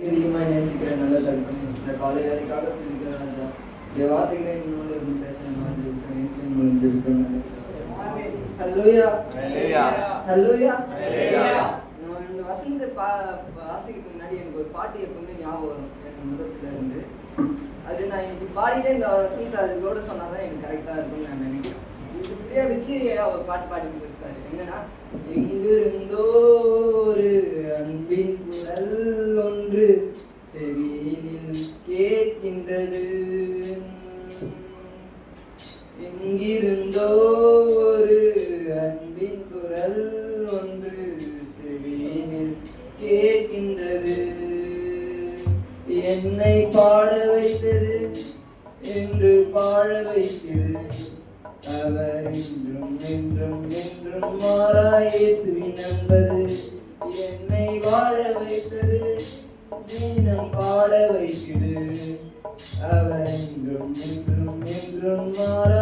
அதிகமாக நேசிக்கிற நல்ல தகப்பனே இந்த காலை வேலைக்காக துதிக்கிற ராஜா இந்த வார்த்தைகளை என்னோட ஜெபிக்கிறேன் ஹல்லேலூயா. ஹல்லேலூயா. ஹல்லேலூயா. ஹல்லேலூயா. நான் இந்த வசந்த பா வாசிக்கிறதுக்கு முன்னாடி எனக்கு ஒரு பாட்டு எப்பவுமே ஞாபகம் வரும். எனக்கு முதல்ல இருந்து. அது நான் இன்னைக்கு பாடிட்டே இந்த வசனத்தை அது கூட சொன்னாதான் எனக்கு கரெக்டாக இருக்கும்னு நான் நினைக்கிறேன். இது பிரியா விசிறியா ஒரு பாட்டு பாடி இருக்காரு. என்னன்னா எங்கிருந்தோ ஒரு ஏதோ ஒரு அன்பின் குரல் ஒன்று செவியினில் கேட்கின்றது. என்னை பாட வைத்தது என்று பாட வைத்தது. அவர் என்றும் என்றும் என்றும் மாறாயேசுவின் நம்பது. என்னை வாழ வைத்தது தினம் பாட வைக்கிறது அவர் என்றும் என்றும் என்றும் மாறா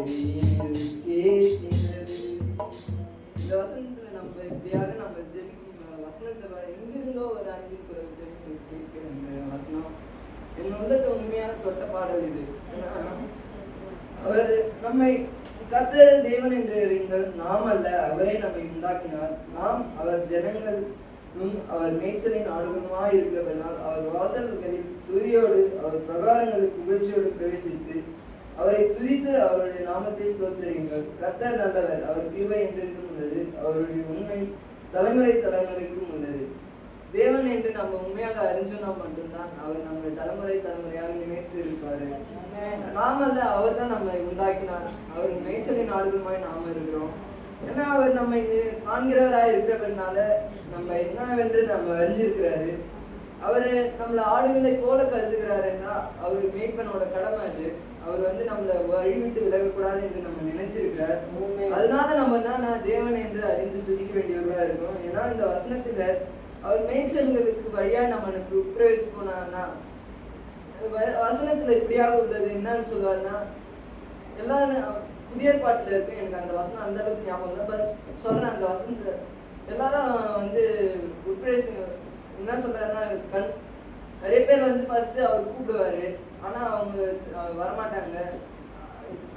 இந்த வசனத்துல நம்ம இப்படியாக நம்ம ஜெபிக்கும் வசனத்தை எங்கிருந்தோ ஒரு கேட்கிற இந்த வசனம் என் உண்மையான தொட்ட பாடல் இது அவர் நம்மை கர்த்தர் தேவன் என்று அறிங்கள் நாம் அல்ல அவரே நம்மை உண்டாக்கினார். நாம் அவர் ஜனங்களும் அவர் மேய்ச்சலின் ஆடுகளுமாய் இருக்கிறபடினால் அவர் வாசல்களில் துதியோடு அவர் பிரகாரங்களில் புகழ்ச்சியோடு பிரவேசித்து அவரை துதித்து அவருடைய நாமத்தை ஸ்தோத்தரியுங்கள். கர்த்தர் நல்லவர் அவர் கிருபை என்றென்றும் உள்ளது அவருடைய உண்மை தலைமுறை தலைமுறைக்கும் உள்ளது. தேவன் என்று நம்ம உண்மையாக அறிஞ்சோம்னா மட்டும்தான் அவர் நம்மளை தலைமுறை தலைமுறையாக நினைத்து இருப்பாரு. நாமல்ல அவர் தான் நம்மை உண்டாக்கினார். அவர் மேய்ச்சலின் ஆடுகளுமாய் நாம இருக்கிறோம். ஏன்னா அவர் நம்மை காண்கிறவராய் இருக்கிறதுனால நம்ம என்னவென்று நம்ம அறிஞ்சிருக்கிறாரு. அவர் நம்மள ஆடுகளை போல கருதுகிறாருன்னா அவர் மேய்ப்பனோட கடமை அது. அவர் வந்து நம்மள வழிவிட்டு விலகக்கூடாது என்று நம்ம நினைச்சிருக்கிறார். அதனால நம்ம தான் நான் தேவன் என்று அறிந்து துதிக்க வேண்டியவர்களா இருக்கும் ஏன்னா இந்த வசனத்துல அவர் மேய்ச்சல்களுக்கு வழியா நம்மளுக்கு உட்பிரவேசி போனான்னா வசனத்துல இப்படியாக உள்ளது என்னன்னு சொல்லுவாருன்னா எல்லாரும் புதிய பாட்டுல இருக்கு. எனக்கு அந்த வசனம் அந்த அளவுக்கு ஞாபகம் இல்லை. பட் சொல்றேன் அந்த வசனத்துல எல்லாரும் வந்து உட்பிரவேசி என்ன சொல்றாருன்னா கண் நிறைய பேர் வந்து ஃபர்ஸ்ட் அவர் கூப்பிடுவாரு. ஆனா அவங்க வரமாட்டாங்க.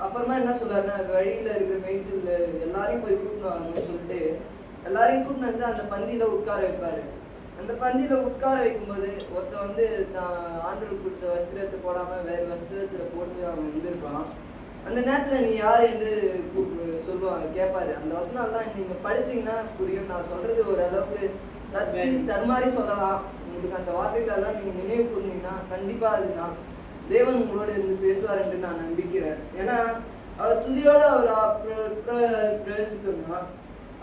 அப்புறமா என்ன சொல்றாருன்னா வழியில இருக்கிற மேய்ச்சல் எல்லாரையும் போய் கூப்பிடுவாங்கன்னு சொல்லிட்டு எல்லாரையும் கூப்பிட்டு வந்து அந்த பந்தியில உட்கார வைப்பாரு. அந்த பந்தியில உட்கார வைக்கும்போது ஒருத்தன் வந்து நான் ஆண்டவர் கொடுத்த வஸ்திரத்தை போடாம வேற வஸ்திரத்துல போட்டு அவன் வந்திருப்பான் அந்த நேரத்துல நீ யார்? என்று கூப்பிடு சொல்லுவாங்க கேட்பாரு அந்த வசனம் தான் நீங்க படிச்சீங்கன்னா புரியும். நான் சொல்றது ஒரு அளவுக்கு தத்தி சொல்லலாம். உங்களுக்கு அந்த வார்த்தைகளெல்லாம் நீங்கள் நினைவு கூர்ந்தீங்கன்னா கண்டிப்பாக அதுதான். தேவன் உங்களோட இருந்து பேசுவார் என்று நான் நம்பிக்கிறேன். ஏன்னா அவர் துதியோடு அவர் பிரவேசித்தோம்னா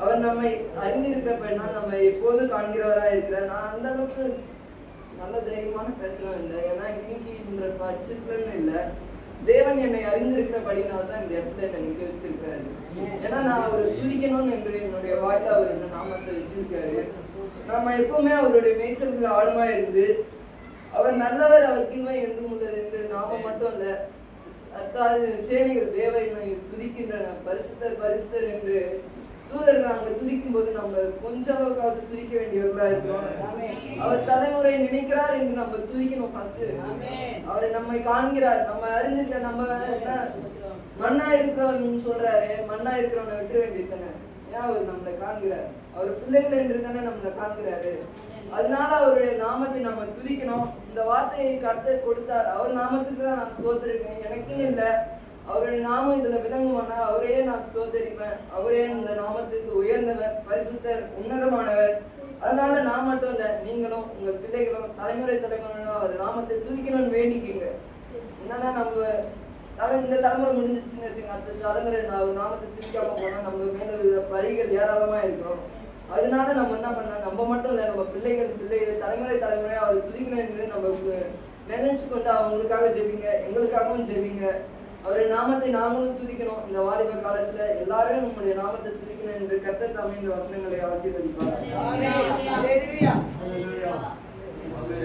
அவர் நம்மை அறிந்திருக்கிறப்ப நம்ம எப்போது காண்கிறவராக இருக்கிற நான் அந்த அளவுக்கு நல்ல தைரியமான பேசலாம் இல்லை. ஏன்னா இன்னைக்கு இந்த படிச்சிருக்கேன்னு இல்லை. தேவன் என்னை அறிந்திருக்கிறபடினால தான் இந்த இடத்துல என்னை நிற்க வச்சிருக்காரு. ஏன்னா நான் அவர் துதிக்கணும்னு என்று என்னுடைய வாயில அவர் என்ன நாமத்தை வச்சிருக்காரு. நாம எப்பவுமே அவருடைய மேய்ச்சல்கள் ஆழமா இருந்து அவர் நல்லவர் அவர் கிண்மை என்றும் உள்ளது என்று நாம மட்டும் அல்ல அதாவது சேனைகள் தேவை துதிக்கின்றன பரிசுத்தர் பரிசுத்தர் என்று தூதர்கள் அங்க துதிக்கும் போது நம்ம கொஞ்ச அளவுக்காவது துதிக்க வேண்டியவர்களா இருக்கணும் அவர் தலைமுறை நினைக்கிறார் என்று நம்ம துதிக்கணும் ஃபர்ஸ்ட் அவரை நம்மை காண்கிறார். நம்ம அறிஞ்சிருக்க நம்ம என்ன? மண்ணா இருக்கிறவன் சொல்றாரு. மண்ணா இருக்கிறவனை விட்டுற வேண்டியது ஏன் அவர் நம்மளை காண்கிறார்? அவர் பிள்ளைகள் என்று தானே நம்மளை காண்கிறாரு. அதனால அவருடைய நாமத்தை நம்ம துதிக்கணும். இந்த வார்த்தையை கர்த்தர் கொடுத்தார். அவர் நாமத்துக்கு தான் நான் ஸ்தோத்திருக்கேன் எனக்குன்னு இல்லை. அவருடைய நாமம் இதுல விளங்குவானா அவரையே நான் ஸ்தோத்தரிப்பேன். அவரே இந்த நாமத்துக்கு உயர்ந்தவர் பரிசுத்தர் உன்னதமானவர். அதனால நான் மட்டும் இல்ல நீங்களும் உங்க பிள்ளைகளும் தலைமுறை தலைமுறைகளும் அவர் நாமத்தை துதிக்கணும்னு வேண்டிக்கிங்க. என்னன்னா நம்ம தலை இந்த தலைமுறை முடிஞ்சிச்சுன்னு வச்சுங்க அடுத்த தலைமுறை நாமத்தை துதிக்காம போனா நம்ம மேல பழிகள் ஏராளமா இருக்கிறோம் அதனால நம்ம என்ன பண்ணலாம்? நம்ம மட்டும் இல்ல நம்ம பிள்ளைகள் பிள்ளைகள் தலைமுறை தலைமுறையா அவர் துதிக்கணும் என்று நம்ம நினைச்சு கொண்டு அவங்களுக்காக ஜெபிங்க எங்களுக்காகவும் ஜெபிங்க. அவருடைய நாமத்தை நாங்களும் துதிக்கணும். இந்த வாலிப காலத்துல எல்லாரும் நம்முடைய நாமத்தை துதிக்கணும் என்று கர்த்தர் தாமே இந்த வசனங்களை ஆசீர்வதிப்பார்.